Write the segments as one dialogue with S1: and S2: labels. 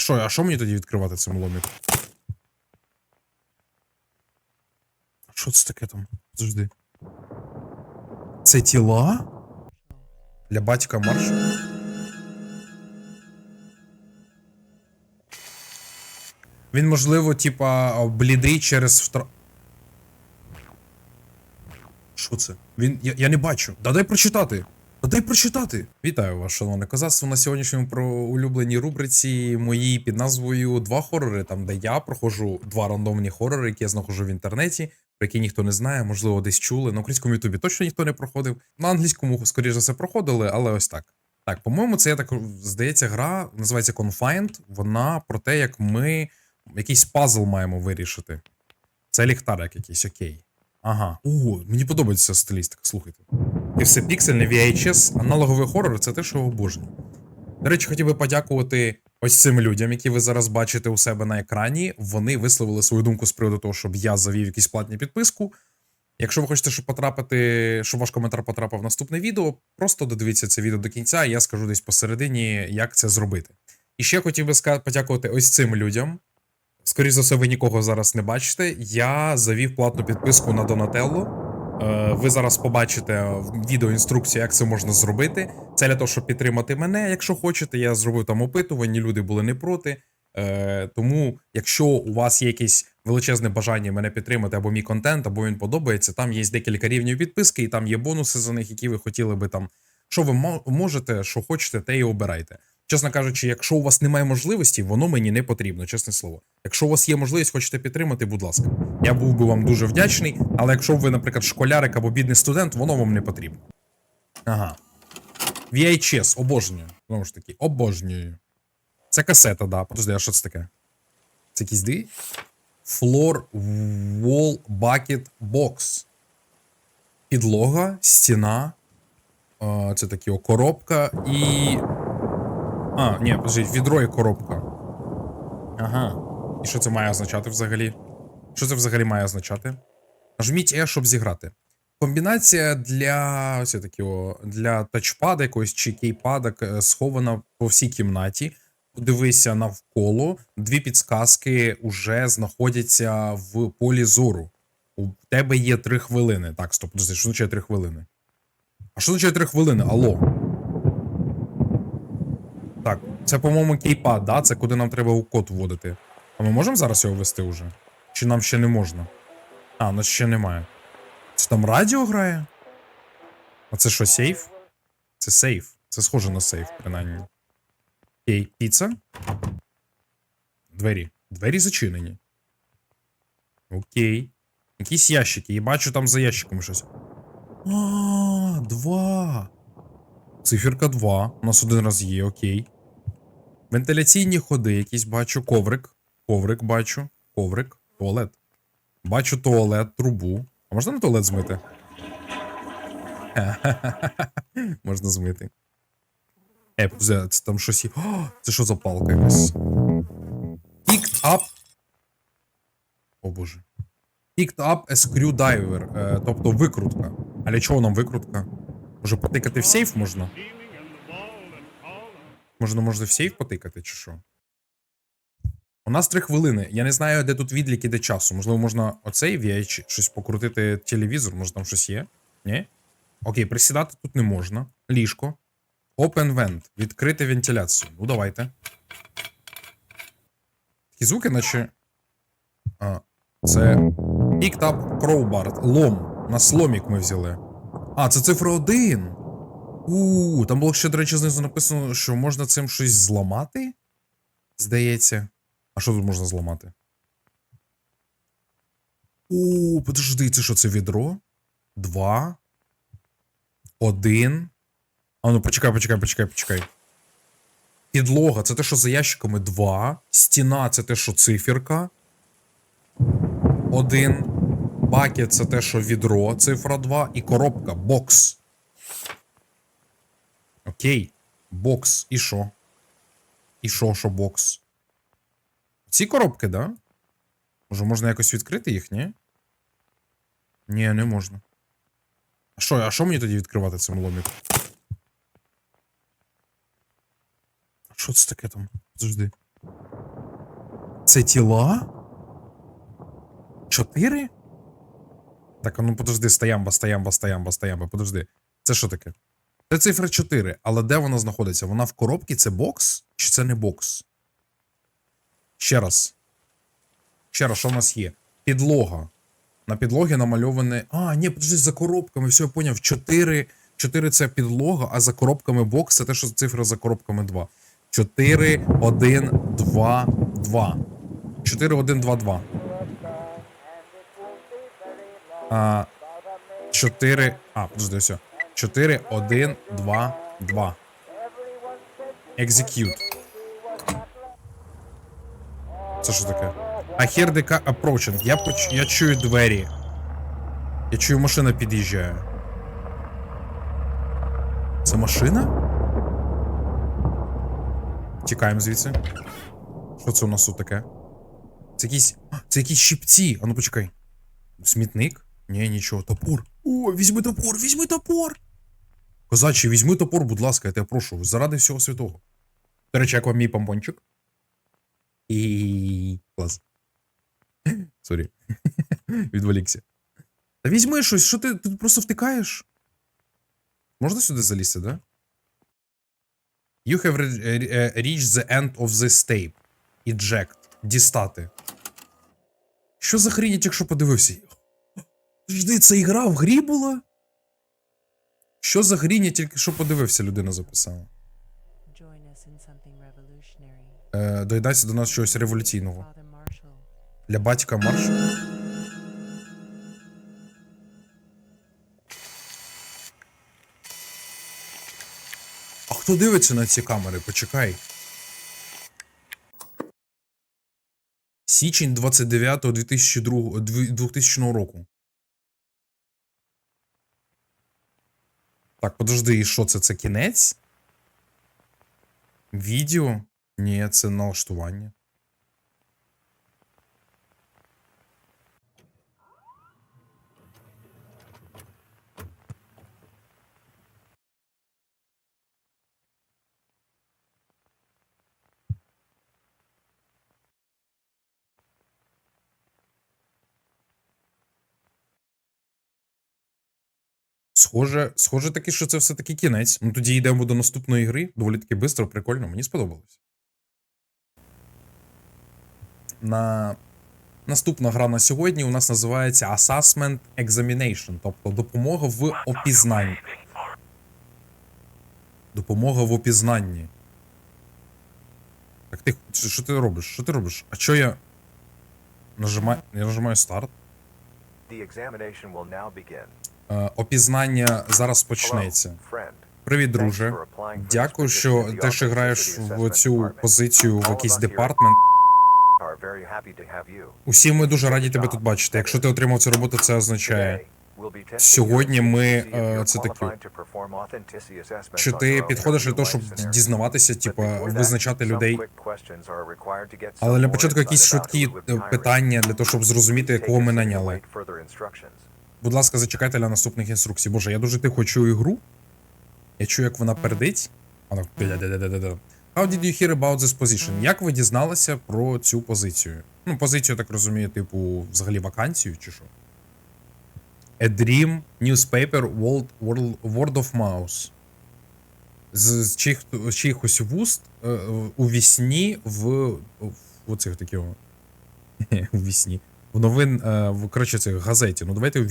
S1: Що, а що мені тоді відкривати цим ломік? А що це таке там? Завжди. Це тіла? Для батька маршу? Він, можливо, типа, блідий через втра. Що це? Він. Я, я не бачу. Да дай прочитати. Да дай прочитати. Вітаю вас, шановне козацтво. На сьогоднішньому про улюбленій рубриці моїй під назвою Два хорори, там де я проходжу два рандомні хорори, які я знаходжу в інтернеті, про які ніхто не знає, можливо, десь чули. На українському ютубі точно ніхто не проходив. На англійському, скоріш за все, проходили, але ось так. Так, по-моєму, це я так здається, гра називається Confined. Вона про те, як ми якийсь пазл маємо вирішити. Це ліхтарик якийсь, окей. Ага. О, мені подобається стилістика, слухайте. І все піксельне VHS, аналоговий хорор це те, що обожнюю. До речі, хотів би подякувати ось цим людям, які ви зараз бачите у себе на екрані. Вони висловили свою думку з приводу того, щоб я завів якусь платну підписку. Якщо ви хочете, щоб потрапити, щоб ваш коментар потрапив в наступне відео, просто додивіться це відео до кінця, і я скажу десь посередині, як це зробити. І ще хотів би подякувати ось цим людям. Скоріше за все, ви нікого зараз не бачите. Я завів платну підписку на Donatello. Е, Ви зараз побачите в відеоінструкцію, як це можна зробити. Це для того, щоб підтримати мене, якщо хочете. Я зробив там опитування, люди були не проти. Е, Тому, якщо у вас є якесь величезне бажання мене підтримати, або мій контент, або він подобається, там є декілька рівнів підписки, і там є бонуси за них, які ви хотіли би там. Що ви мо- можете, що хочете, те і обирайте. Чесно кажучи, якщо у вас немає можливості, воно мені не потрібно, чесне слово. Якщо у вас є можливість, хочете підтримати, будь ласка. Я був би вам дуже вдячний, але якщо ви, наприклад, школярик або бідний студент, воно вам не потрібно. Ага. VHS, обожнюю. Знову ж таки, обожнюю. Це касета, да. Подожди, а що це таке? Це якийсь ди? Floor Wall Bucket Box. Підлога, стіна. Це такі коробка і. А, ні, подождіть, відро і коробка. Ага. І що це має означати взагалі? Що це взагалі має означати? Нажміть E, щоб зіграти. Комбінація для ось такі, для тачпада якогось чи кейпада е, схована по всій кімнаті. Подивися навколо. Дві підсказки вже знаходяться в полі зору. У тебе є три хвилини. Так, стоп, подожди, що означає три хвилини? А що означає три хвилини? Алло. Так, це, по-моєму, кейпад, да? Це куди нам треба у код вводити. А ми можемо зараз його ввести вже? Чи нам ще не можна? А, нас ще немає. Це там радіо грає? А це що, сейф? Це сейф. Це схоже на сейф, принаймні. Окей, піца. Двері. Двері зачинені. Окей. Якісь ящики. Я бачу там за ящиком щось. А, два. Циферка 2. У нас один раз є, окей. Вентиляційні ходи, якісь бачу. Коврик. Коврик бачу. Коврик. Туалет. Бачу туалет, трубу. А можна на туалет змити? можна змити. Е, це там щось. О, це що за палка якась? Picked up. О боже. Picked up a screwdriver. Е, тобто викрутка. А для чого нам викрутка? Може потикати в сейф можна? Можна, можна в сейф потикати, чи що? У нас три хвилини. Я не знаю, де тут відліки, де часу. Можливо, можна оцей VH щось покрутити телевізор, може там щось є? Ні? Окей, присідати тут не можна. Ліжко. Open vent. Відкрити вентиляцію. Ну, давайте. Такі звуки, наче. А, це. Picked up. Лом. На сломік ми взяли. А, це цифра 1. У, там було ще, до речі, знизу написано, що можна цим щось зламати. Здається. А що тут можна зламати? О, подожди, це що, це відро? Два. Один. А ну, почекай, почекай, почекай, почекай. Підлога це те, що за ящиками 2. Стіна це те, що циферка. Один. Бакет це те, що відро, цифра 2. І коробка, бокс. Окей. Бокс. І що? І що, що бокс? Ці коробки, да? Може, можна якось відкрити їх, ні? Ні, не можна. А що, а що мені тоді відкривати цим ломіком? А що це таке там? Завжди. Це тіла? Чотири? Так, ну подожди, стоямба, стоямба, стоямба, стоямба, подожди. Це що таке? Це цифра 4, але де вона знаходиться? Вона в коробці, це бокс? Чи це не бокс? Ще раз. Ще раз, що в нас є? Підлога. На підлогі намальоване. А, ні, подожди, за коробками, все, я поняв. 4, 4 це підлога, а за коробками бокс це те, що цифра за коробками 2. 4, 1, 2, 2. 4, 1, 2, 2. А, 4. А, подожди, все. 4, 1, 2, 2. Execute. Це що таке? The car approaching. Я, поч... я чую двері. Я чую, машина під'їжджає. Це машина? Тікаємо звідси. Що це у нас тут таке? Це якісь. А, це якісь щипці. А ну почекай. Смітник? Ні, нічого. Топор. О, візьми топор, візьми топор. Козачі, візьми топор, будь ласка, я тебе прошу. Заради всього святого. До речі, як вам мій помпончик? І. Клас. Сорі. Відволікся. Та візьми щось, що ти, ти просто втикаєш? Можна сюди залізти, да? You have re- е, reached the end of this tape. Eject. Дістати. Що за хрінь, якщо подивився? Жди, це ігра в грі була? Що за хрінь, я тільки що подивився, людина записала. Е, доїдайся до нас чогось революційного. Для батька марш. А хто дивиться на ці камери? Почекай. Січень 29 2002, 2000 року. Так, подожди, і що це? Це кінець? Відео? Ні, це налаштування. Схоже, схоже таки, що це все-таки кінець. Ну тоді йдемо до наступної гри. Доволі таки швидко, прикольно, мені сподобалось. На... Наступна гра на сьогодні у нас називається Assessment Examination, тобто допомога в опізнанні. Допомога в опізнанні. Так ти. Що ти робиш? Що ти робиш? А що я. Нажимаю. Я нажимаю старт.
S2: The examination will now begin.
S1: Е, опізнання зараз почнеться. Привіт, друже. Дякую, що ти ще граєш в цю позицію в якийсь департмент. Усі ми дуже раді тебе тут бачити. Якщо ти отримав цю роботу, це означає. Сьогодні ми, е, це такі. Чи ти підходиш для того, щоб дізнаватися,
S2: that,
S1: визначати людей? Але для початку якісь швидкі е, питання для того, щоб зрозуміти,
S2: Take
S1: кого ми наняли. Будь ласка, зачекайте для наступних інструкцій. Боже, я дуже тихо чую ігру. Я чую, як вона передить. Вона. How did you hear about this position? Як ви дізналися про цю позицію? Ну, позицію, так розумію, типу, взагалі вакансію чи що? A Dream, Newspaper, World, World, Word of Mouse. З, з чих, з чиїхось вуст е, у вісні в. в оцих таких. У вісні. В новин, е, в коротше, цих газеті. Ну давайте у.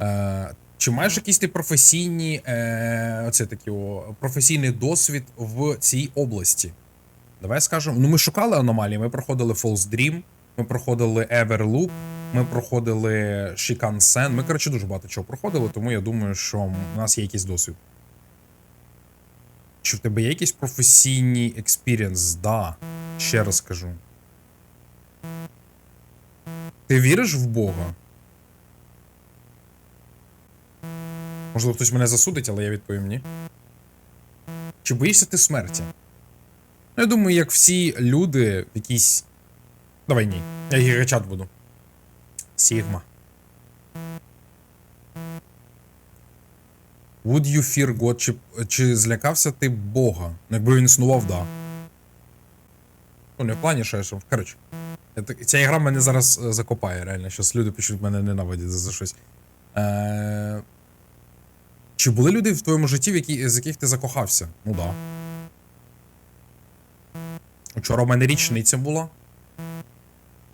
S1: Е, чи маєш якісь ти професійні, е, оце такі, о, професійний досвід в цій області? Давай скажемо. Ну, ми шукали аномалії, ми проходили False Dream, ми проходили Everloop, ми проходили Shikan Sen. Ми, коротше, дуже багато чого проходили, тому я думаю, що у нас є якийсь досвід. Чи в тебе є якийсь професійний експірієнс? Да. Ще раз кажу. Ти віриш в Бога? Можливо, хтось мене засудить, але я відповім ні. Чи боїшся ти смерті? Ну, я думаю, як всі люди в якійсь. Давай ні. Я гігачат буду. Сігма. Would you fear God? Чи, чи злякався ти Бога? Ну, Якби він існував, да. Ну, не в плані, що я що. Коротше. Ця ігра мене зараз е, закопає, реально. Щас люди почнуть мене ненавидіти за, щось. Е... Чи були люди в твоєму житті, в які, з яких ти закохався? Ну да. Вчора у мене річниця була.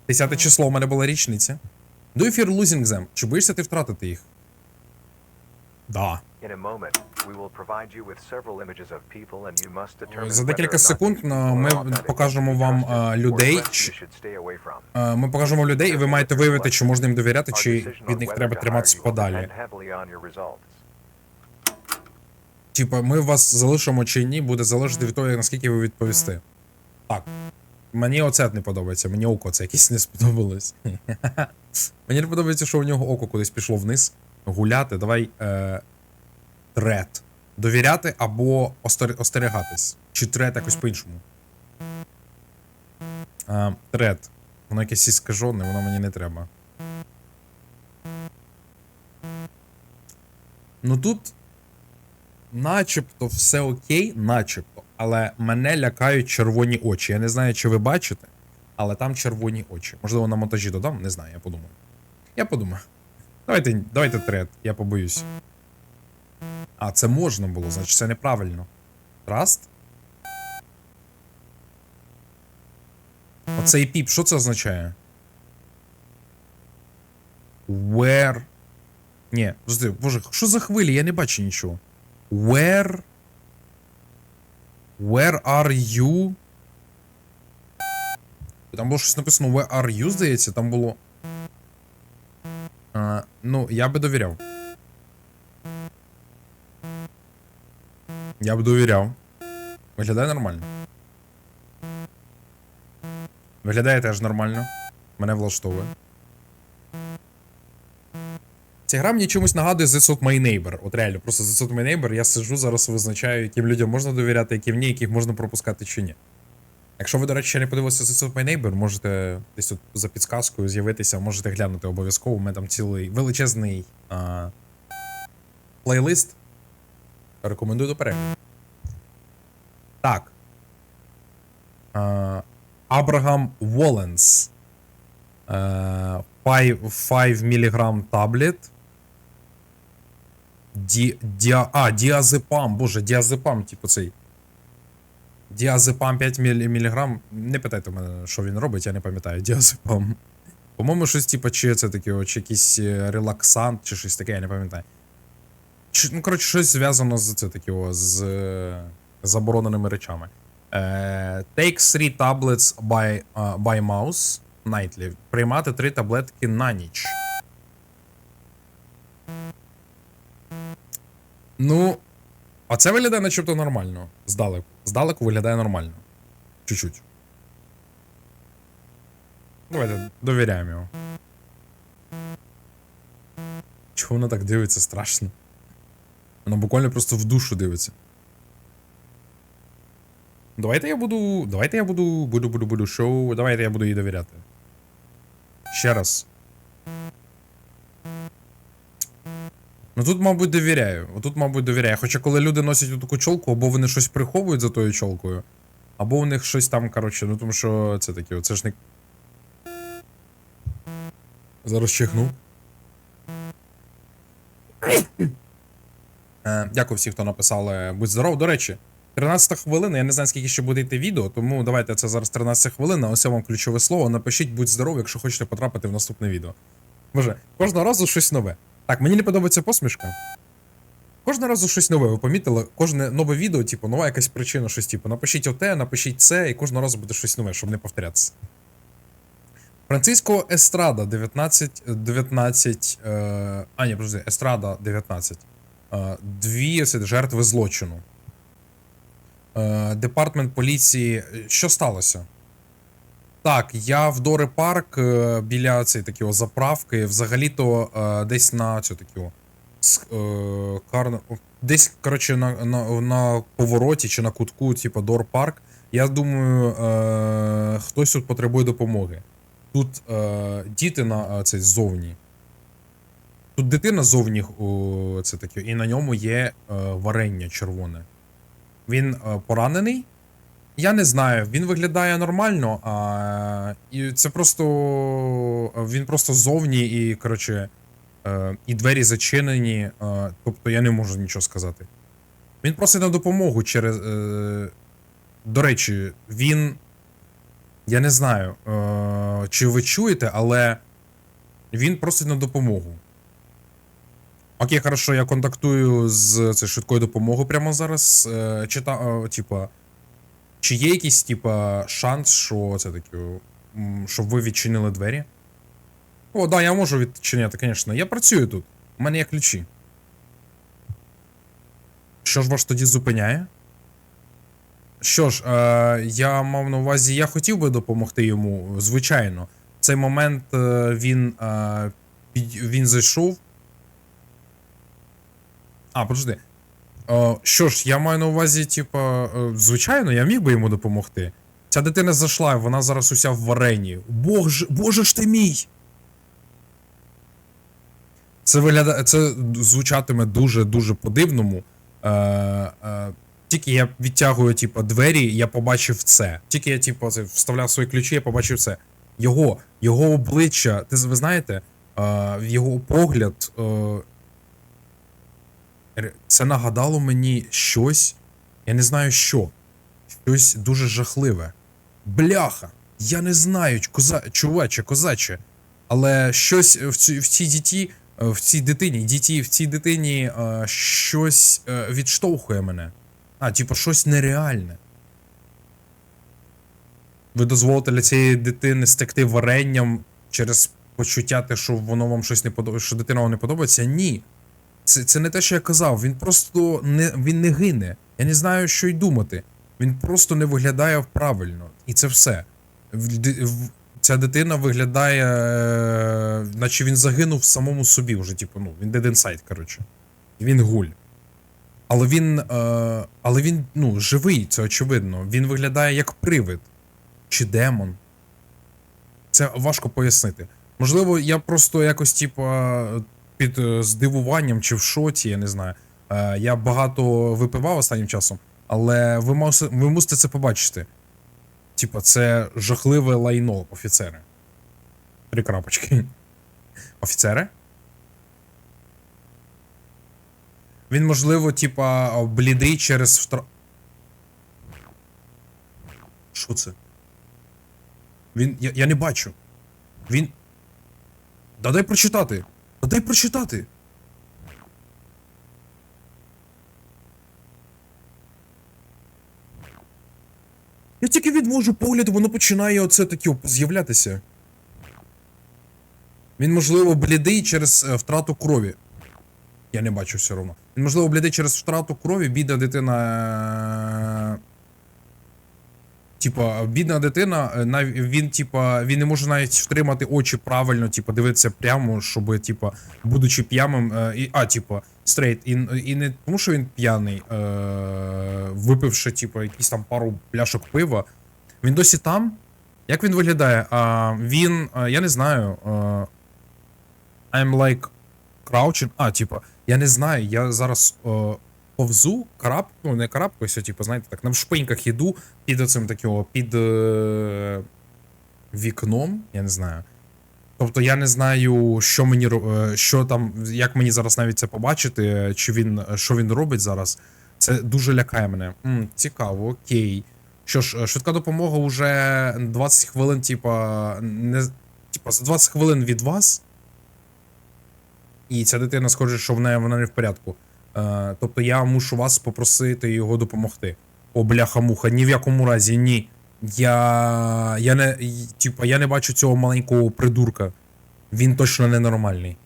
S1: 10 число у мене була річниця. Do you fear losing them? Чи боїшся ти втратити їх? Да. За декілька секунд,
S2: are
S1: ми покажемо вам,
S2: or
S1: людей. Е, Ми покажемо людей, і ви маєте виявити, чи можна їм довіряти, чи від них треба триматися подалі. Типа, ми вас залишимо чи ні, буде залежати від того, наскільки ви відповісте. Так. Мені оце не подобається, мені око це якесь не сподобалось. мені не подобається, що у нього око кудись пішло вниз. Гуляти, давай. Е, трет. Довіряти або остер- остерігатись. Чи трет якось по-іншому. Е, трет. Воно якесь іскажене, воно мені не треба. Ну тут начебто все окей, начебто. Але мене лякають червоні очі. Я не знаю, чи ви бачите, але там червоні очі. Можливо, на монтажі додам, не знаю, я подумаю. Я подумаю. Давайте, давайте трет, я побоюсь. А, це можна було, значить це неправильно. Траст? Оцей піп, що це означає? Where? Ні, боже, що за хвилі? Я не бачу нічого. Where? Where are you? Там було щось написано Where are you, здається, там було. Ну, я би довіряв. Я б довіряв. Виглядає нормально. Виглядає теж нормально. Мене влаштовує. Ця гра мені чомусь нагадує The Suit My Neighbor. От реально, просто The Suit My Neighbor я сиджу зараз визначаю, яким людям можна довіряти, яким ні, яких можна пропускати чи ні. Якщо ви, до речі, ще не подивилися Suit My Neighbor, можете десь тут за підсказкою з'явитися, можете глянути обов'язково. У мене там цілий величезний а, плейлист. Рекомендую до перегляду. Так. А, Абрагам Воленс. 5, 5 мг таблет. Ді, діа, а, діазепам, боже, діазепам, типу цей. Діазепам 5 мг. Не питайте мене, що він робить, я не пам'ятаю. Діазепам. По-моєму, щось типу, чи це таке, чи якийсь е, релаксант, чи щось таке, я не пам'ятаю. Ну, коротше, щось зв'язано з це таке, з е, забороненими речами. Е, take 3 tablets by, uh, by mouse nightly. Приймати 3 таблетки на ніч. Ну, а це виглядає начебто нормально. Здалеку. Здалеку виглядає нормально. Чуть-чуть. Давайте довіряємо його. Чого вона так дивиться страшно? Вона буквально просто в душу дивиться. Давайте я буду. Давайте я буду. Буду, буду, буду шоу. Давайте я буду їй довіряти. Ще раз. Ну тут, мабуть, довіряю. Отут, мабуть, довіряю. Хоча коли люди носять таку чолку, або вони щось приховують за тою чолкою, або у них щось там, коротше, ну тому що це таке, оце ж не. Зараз чихну. Е, дякую всім, хто написали. Будь здоров. До речі, 13 хвилина. Я не знаю, скільки ще буде йти відео, тому давайте це зараз 13 хвилина. Ось я вам ключове слово. Напишіть, будь здоров, якщо хочете потрапити в наступне відео. Боже, кожного разу щось нове. Так, мені не подобається посмішка. Кожного разу щось нове, ви помітили? Кожне нове відео, типу, нова якась причина, щось, типу, напишіть оте, напишіть це, і кожного разу буде щось нове, щоб не повторятися. Франциско Естрада 19. 19 е, а, ні, подожди, Естрада 19. Е, дві жертви злочину. Е, департмент поліції. Що сталося? Так, я в Дори Парк е, біля цієї такої заправки, взагалі-то е, десь на цю таку. с- Е. Десь, коротше, на, на, на повороті чи на кутку, типу Дор Парк. Я думаю, хтось тут потребує допомоги. Тут діти на цей ззовні. Тут дитина зовні о, це таке, і на ньому є варення червоне. Він поранений. Я не знаю, він виглядає нормально, а і це просто. Він просто зовні і, коротше, е, і двері зачинені. Е, тобто я не можу нічого сказати. Він просить на допомогу через. Е, до речі, він. Я не знаю, чи ви чуєте, але він просить на допомогу. Окей, хорошо, я контактую з це, швидкою допомогою прямо зараз. Е, чи та, е, чи є якийсь, типа, шанс, що це таке, щоб ви відчинили двері? О, да, я можу відчиняти, звісно. Я працюю тут. У мене є ключі. Що ж вас тоді зупиняє? Що ж, е, я мав на увазі, я хотів би допомогти йому, звичайно. В цей момент е, він, е, він зайшов. А, подожди. Е, що ж, я маю на увазі, типа, е, звичайно, я міг би йому допомогти. Ця дитина зайшла, вона зараз уся в варені. Бог Боже ж ти мій! Це виглядає. Це звучатиме дуже-дуже по-дивному. Е, е, тільки я відтягую, типу, двері, я побачив це. Тільки я, типу, вставляв свої ключі, я побачив це. Його, його обличчя, ти ви знаєте, е, його погляд. Е, це нагадало мені щось. Я не знаю що. Щось дуже жахливе. Бляха! Я не знаю, коза, чуваче, козаче. Але щось в цій, в цій діті, е, в цій дитині, діті, в цій дитині е, щось е, відштовхує мене. А, типу, щось нереальне. Ви дозволите для цієї дитини стекти варенням через почуття, те, що воно вам щось не подобається, що дитина вам не подобається? Ні. Це, це не те, що я казав. Він просто не, він не гине. Я не знаю, що й думати. Він просто не виглядає правильно. І це все. Ця дитина виглядає, е, наче він загинув самому собі вже, типу, ну, він dead inside, коротше. Він гуль. Але він. Е, але він, ну, живий, це очевидно. Він виглядає як привид. Чи демон. Це важко пояснити. Можливо, я просто якось, типа, під е, здивуванням чи в шоці, я не знаю. Е, я багато випивав останнім часом, але ви, мус- ви мусите це побачити. Типа, це жахливе лайно, офіцери. Три крапочки. Офіцери? Він, можливо, типа, блідий через втра. Що це? Він. Я, я не бачу. Він. Да дай прочитати. Да дай прочитати. Я тільки відвожу погляд, воно починає оце таке з'являтися. Він, можливо, блідий через е, втрату крові. Я не бачу все одно. Він, можливо, блідий через втрату крові, бідна дитина. е, Типа, бідна дитина, е, нав- він, типа, він не може навіть втримати очі правильно, типа, дивитися прямо, щоб, типа, будучи п'яним, е, і, а, типа, стрейт, і, і не тому, що він п'яний, е, випивши, типа, якісь там пару пляшок пива. Він досі там. Як він виглядає? А, він, я не знаю. I'm like crouching. А, типа, я не знаю, я зараз е, повзу, крап, ну не карабкаюсь, а, типу, знаєте, так, на шпиньках іду під оцим такого, під е, вікном, я не знаю. Тобто я не знаю, що мені е, що там, як мені зараз навіть це побачити, чи він що він робить зараз. Це дуже лякає мене. М, цікаво, окей. Що ж, е, швидка допомога вже 20 хвилин, типа, не типа, за 20 хвилин від вас. І ця дитина схоже, що в вона не в порядку. Е, тобто я мушу вас попросити його допомогти. О, бляха-муха, ні в якому разі, ні. Я. Я не. Типа, я не бачу цього маленького придурка. Він точно ненормальний.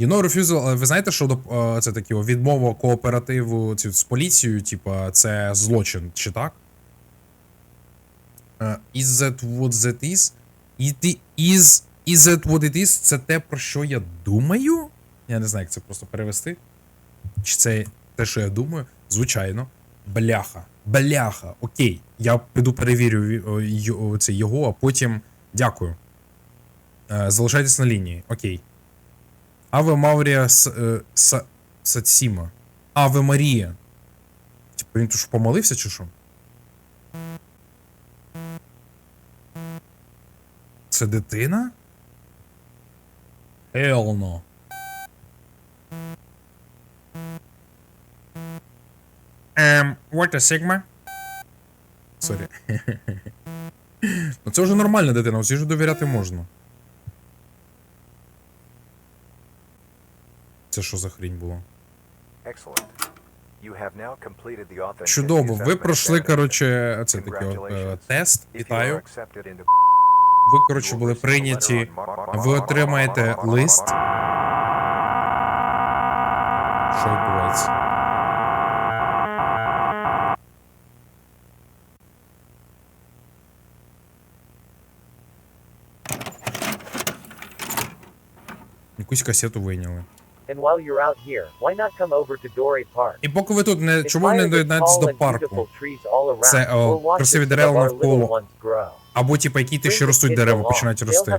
S1: You know, refusal, е, ви знаєте, що е, це таке відмова кооперативу ці- з поліцією, типа, це злочин, чи так? Е, Is that what that is? It is, is that what it is? Це те, про що я думаю? Я не знаю, як це просто перевести. Чи це те, що я думаю? Звичайно. Бляха. Бляха. Окей. Я піду перевірю й- о, це його, а потім. Дякую. Е, Залишайтесь на лінії. Окей. Аве е, Са, Сатсіма. Аве Марія. Типу він тут що помолився чи що? Це дитина? Hell Ем, what a Sigma? Сорі. ну це вже нормальна дитина, усі ж довіряти можна. Це що за хрінь було?
S2: Excellent. You have now completed the authenticity
S1: Чудово, ви пройшли, коротше, це таке от, е, тест.
S2: If you are
S1: Вітаю. Ви, коротше, були прийняті. Ви отримаєте лист. Що відбувається? Якусь касету вийняли.
S3: And while you're out here, why not come over to Dory Park?
S1: І поки ви тут не чому ви не доєднаєтесь до парку? Це, о, красиві дерева навколо. Або типа які
S3: Bring
S1: ще ростуть дерева, починають рости.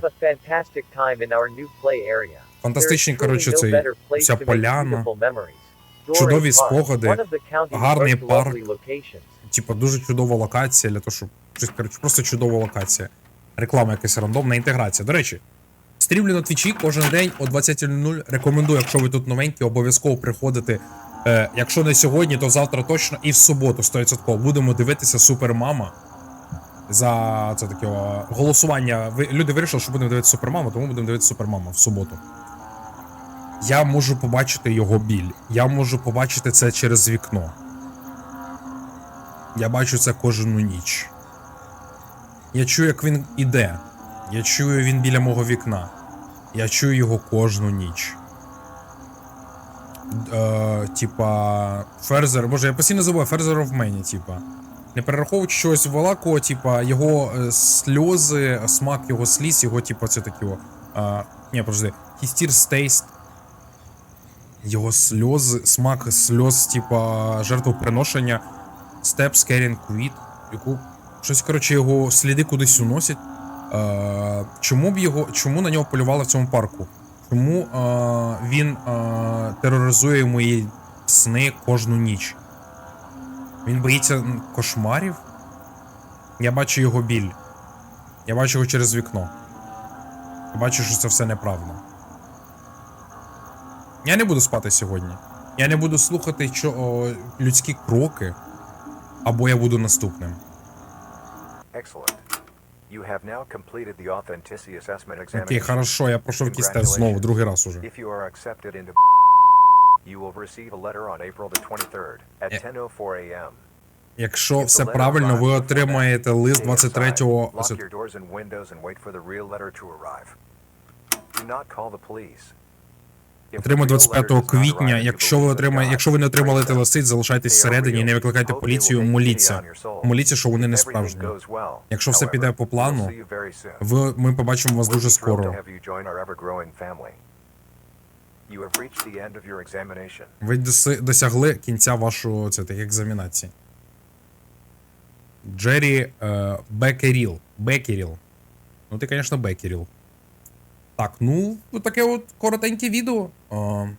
S1: Фантастичні, коротше, цей
S3: make
S1: поляна. Чудові спогади, гарний парк. Типа дуже чудова локація для того, щоб щось, коротше, просто чудова локація. Реклама якась рандомна інтеграція. До речі, стрімлю на твічі кожен день о 20.00. Рекомендую, якщо ви тут новенькі, обов'язково приходити. Е, якщо не сьогодні, то завтра точно і в суботу 100%. Будемо дивитися Супермама. За це таке голосування. Ви, люди вирішили, що будемо дивитися Супермама, тому будемо дивитися Супермама в суботу. Я можу побачити його біль. Я можу побачити це через вікно. Я бачу це кожну ніч. Я чую, як він іде. Я чую він біля мого вікна. Я чую його кожну ніч. Е, типа. Ферзер. Боже, я постійно забуваю Ферзер of Many, типа. Не перераховуючи щось великого, типа, його е, сльози, смак його сліз, його, типа, це такі. Е, ні, подожди. His taste. Його сльози, смак сльоз, типа, жертвоприношення. Step Scaring Quit, яку щось, коротше, його сліди кудись уносять. Е, чому б його, чому на нього полювали в цьому парку? Чому е, він е, тероризує мої сни кожну ніч? Він боїться кошмарів? Я бачу його біль. Я бачу його через вікно. Я бачу, що це все неправда. Я не буду спати сьогодні. Я не буду слухати що, о, людські кроки. Або я буду наступним.
S2: Excellent. You have now completed the authenticity assessment examination.
S1: Окей, хорошо, я пройшов якийсь тест знову, другий раз уже.
S2: If you are accepted into you will receive a letter on April the 23rd at
S1: Yeah.
S2: 10:04 a.m.
S1: Якщо все правильно, ви отримаєте лист
S2: stay inside,
S1: 23-го.
S2: Lock your doors and windows and wait for the real letter to arrive. Do not call the police.
S1: Отримає
S2: real
S1: 25
S2: letter does not
S1: квітня. Якщо ви
S2: God
S1: якщо ви не отримали цей залишайтесь всередині не викликайте поліцію, моліться. Моліться, що вони не справжні. Якщо все піде по плану. Ви, ми побачимо вас дуже скоро. Ви досягли кінця вашого це, так, екзамінації. Джері е, Бекеріл. Бекеріл. Ну, ти, звісно, Бекеріл. Так, ну, таке от коротеньке відео. Е,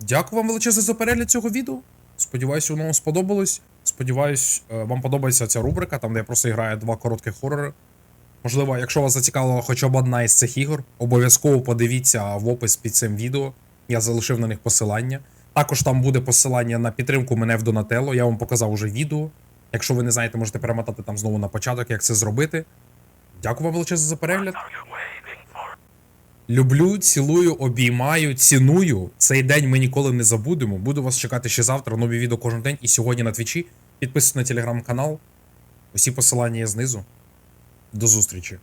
S1: дякую вам величезно за перегляд цього відео. Сподіваюсь, воно вам сподобалось. Сподіваюсь, е, вам подобається ця рубрика, там де я просто граю два коротких хорори. Можливо, якщо вас зацікавила хоча б одна із цих ігор, обов'язково подивіться в опис під цим відео. Я залишив на них посилання. Також там буде посилання на підтримку мене в Донателло. Я вам показав уже відео. Якщо ви не знаєте, можете перемотати там знову на початок, як це зробити. Дякую вам величезно за перегляд. Люблю, цілую, обіймаю, ціную. Цей день ми ніколи не забудемо. Буду вас чекати ще завтра. Нові відео кожен день і сьогодні на твічі. Підписуйтесь на телеграм-канал. Усі посилання є знизу. До зустрічі.